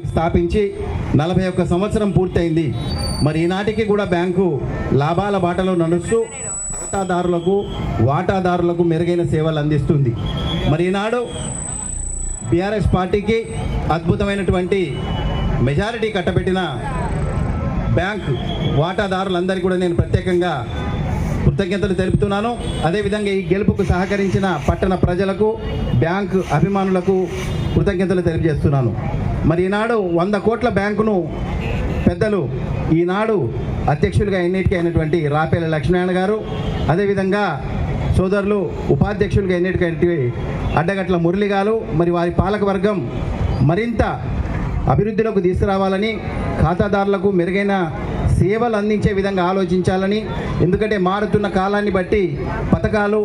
స్థాపించి నలభై ఒక్క సంవత్సరం పూర్తయింది. మరి ఈనాటికి కూడా బ్యాంకు లాభాల బాటలో నడుస్తూ వాటాదారులకు వాటాదారులకు మెరుగైన సేవలు అందిస్తుంది. మరి ఈనాడు బీఆర్ఎస్ పార్టీకి అద్భుతమైనటువంటి మెజారిటీ కట్టబెట్టిన బ్యాంక్ వాటాదారులందరికీ కూడా నేను ప్రత్యేకంగా కృతజ్ఞతలు తెలుపుతున్నాను. అదేవిధంగా ఈ గెలుపుకు సహకరించిన పట్టణ ప్రజలకు బ్యాంక్ అభిమానులకు కృతజ్ఞతలు తెలియజేస్తున్నాను. మరి ఈనాడు వంద కోట్ల బ్యాంకును పెద్దలు ఈనాడు అధ్యక్షులుగా ఎన్నిటికి అయినటువంటి రాపేల లక్ష్మీనారాయణ గారు అదేవిధంగా సోదరులు ఉపాధ్యక్షులుగా ఎన్నిటికైనటువంటి అడ్డగట్ల మురళి గారు మరి వారి పాలకవర్గం మరింత అభివృద్ధిలోకి తీసుకురావాలని ఖాతాదారులకు మెరుగైన సేవలు అందించే విధంగా ఆలోచించాలని ఎందుకంటే మారుతున్న కాలాన్ని బట్టి పథకాలు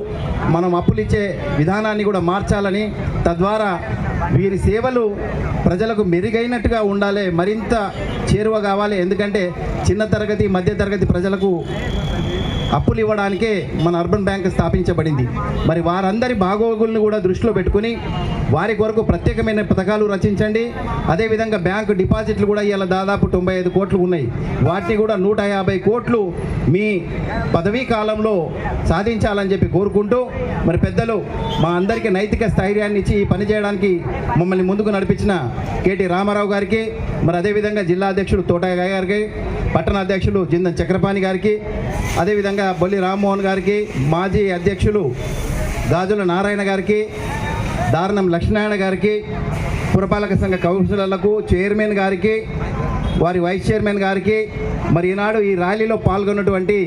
మనం అప్పులు ఇచ్చే విధానాన్ని కూడా మార్చాలని తద్వారా వీరి సేవలు ప్రజలకు మెరుగైనట్టుగా ఉండాలి మరింత చేరువ కావాలి. ఎందుకంటే చిన్న తరగతి మధ్య తరగతి ప్రజలకు అప్పులు ఇవ్వడానికే మన అర్బన్ బ్యాంక్ స్థాపించబడింది. మరి వారందరి బాగోగులను కూడా దృష్టిలో పెట్టుకుని వారి కొరకు ప్రత్యేకమైన పథకాలు రచించండి. అదేవిధంగా బ్యాంకు డిపాజిట్లు కూడా ఇలా దాదాపు తొంభై ఐదు కోట్లు ఉన్నాయి. వాటిని కూడా నూట యాభై కోట్లు మీ పదవీ కాలంలో సాధించాలని చెప్పి కోరుకుంటూ మరి పెద్దలు మా అందరికీ నైతిక స్థైర్యాన్ని ఇచ్చి ఈ పని చేయడానికి మమ్మల్ని ముందుకు నడిపించిన కేటీ రామారావు గారికి మరి అదేవిధంగా జిల్లా అధ్యక్షుడు తోటయ్య గారికి పట్టణ అధ్యక్షులు జిందన్ చక్రపాణి గారికి అదేవిధంగా బొల్లి రామ్మోహన్ గారికి మాజీ అధ్యక్షులు గాజుల నారాయణ గారికి దారుణం లక్ష్మీనారాయణ గారికి పురపాలక సంఘ కౌన్సిలర్లకు చైర్మన్ గారికి వారి వైస్ చైర్మన్ గారికి మరి ఈనాడు ఈ ర్యాలీలో పాల్గొన్నటువంటి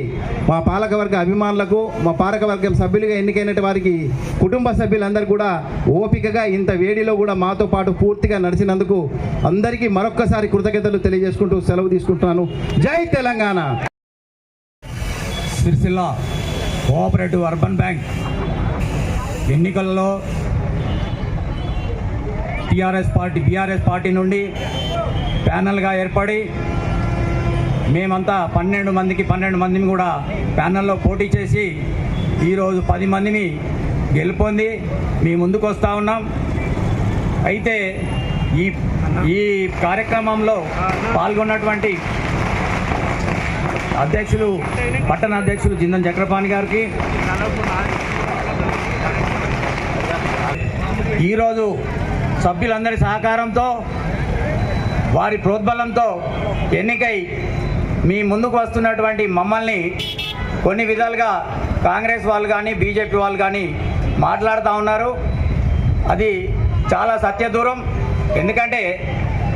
మా పాలకవర్గ అభిమానులకు మా పాలకవర్గం సభ్యులుగా ఎన్నికైనటువంటి వారికి కుటుంబ సభ్యులందరూ కూడా ఓపికగా ఇంత వేడిలో కూడా మాతో పాటు పూర్తిగా నడిచినందుకు అందరికీ మరొక్కసారి కృతజ్ఞతలు తెలియజేసుకుంటూ సెలవు తీసుకుంటున్నాను. Jai Telangana! Sircilla cooperative urban bank ఎన్నికల్లో టీఆర్ఎస్ పార్టీ బీఆర్ఎస్ పార్టీ నుండి ప్యానల్గా ఏర్పడి మేమంతా పన్నెండు మందికి పన్నెండు మందిని కూడా ప్యానల్లో పోటీ చేసి ఈరోజు పది మందిని గెలుపొంది మీ ముందుకు వస్తూ ఉన్నాం. అయితే ఈ ఈ కార్యక్రమంలో పాల్గొన్నటువంటి అధ్యక్షులు పట్టణ అధ్యక్షులు జిందన్ చక్రపాణి గారికి. ఈరోజు సభ్యులందరి సహకారంతో వారి ప్రోద్బలంతో ఎన్నికై మీ ముందుకు వస్తున్నటువంటి మమ్మల్ని కొన్ని విధాలుగా కాంగ్రెస్ వాళ్ళు కానీ బీజేపీ వాళ్ళు కానీ మాట్లాడుతూ ఉన్నారు. అది చాలా సత్యదూరం. ఎందుకంటే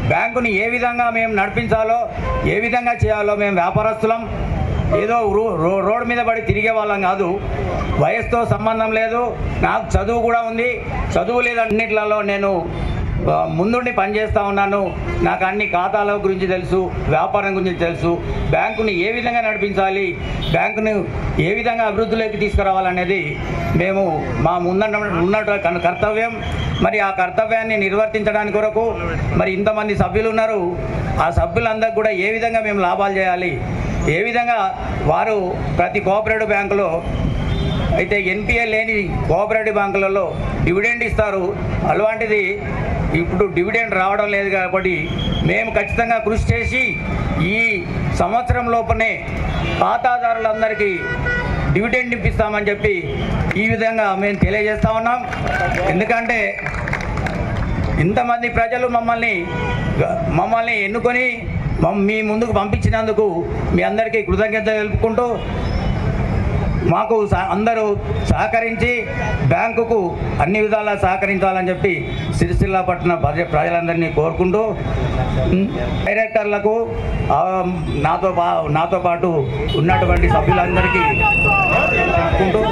బ్యాంకుని ఏ విధంగా మేము నడిపించాలో ఏ విధంగా చేయాలో మేము వ్యాపారస్తులం. ఏదో రో- రోడ్డు మీద పడి తిరిగే వాళ్ళం కాదు. వయసుతో సంబంధం లేదు. నాకు చదువు కూడా ఉంది. చదువు లేదన్నిట్లలో నేను ముందుండి పనిచేస్తూ ఉన్నాను. నాకు అన్ని ఖాతాల గురించి తెలుసు వ్యాపారం గురించి తెలుసు. బ్యాంకుని ఏ విధంగా నడిపించాలి బ్యాంకును ఏ విధంగా అభివృద్ధిలోకి తీసుకురావాలనేది మేము మా ముందు ఉన్న కర్తవ్యం. మరి ఆ కర్తవ్యాన్ని నిర్వర్తించడానికి కొరకు మరి ఇంతమంది సభ్యులు ఉన్నారు ఆ సభ్యులందరికీ కూడా ఏ విధంగా మేము లాభాలు చేయాలి ఏ విధంగా వారు ప్రతి కోఆపరేటివ్ బ్యాంకులో అయితే ఎన్పిఏ లేని కోఆపరేటివ్ బ్యాంకులలో డివిడెండ్ ఇస్తారు. అలాంటిది ఇప్పుడు డివిడెండ్ రావడం లేదు కాబట్టి మేము ఖచ్చితంగా కృషి చేసి ఈ సంవత్సరం లోపనే ఖాతాదారులందరికీ డివిడెండ్ ఇప్పిస్తామని చెప్పి ఈ విధంగా మేము తెలియజేస్తా ఉన్నాం. ఎందుకంటే ఇంతమంది ప్రజలు మమ్మల్ని మమ్మల్ని ఎన్నుకొని మీ ముందుకు పంపించినందుకు మీ అందరికీ కృతజ్ఞత తెలుపుకుంటూ మాకు సహ- అందరూ సహకరించి బ్యాంకుకు అన్ని విధాలా సహకరించాలని చెప్పి సిరిసిల్ల పట్టణ ప్రజలందరినీ కోరుకుంటూ డైరెక్టర్లకు నాతో నాతో పాటు ఉన్నటువంటి సభ్యులందరికీ కోరుకుంటూ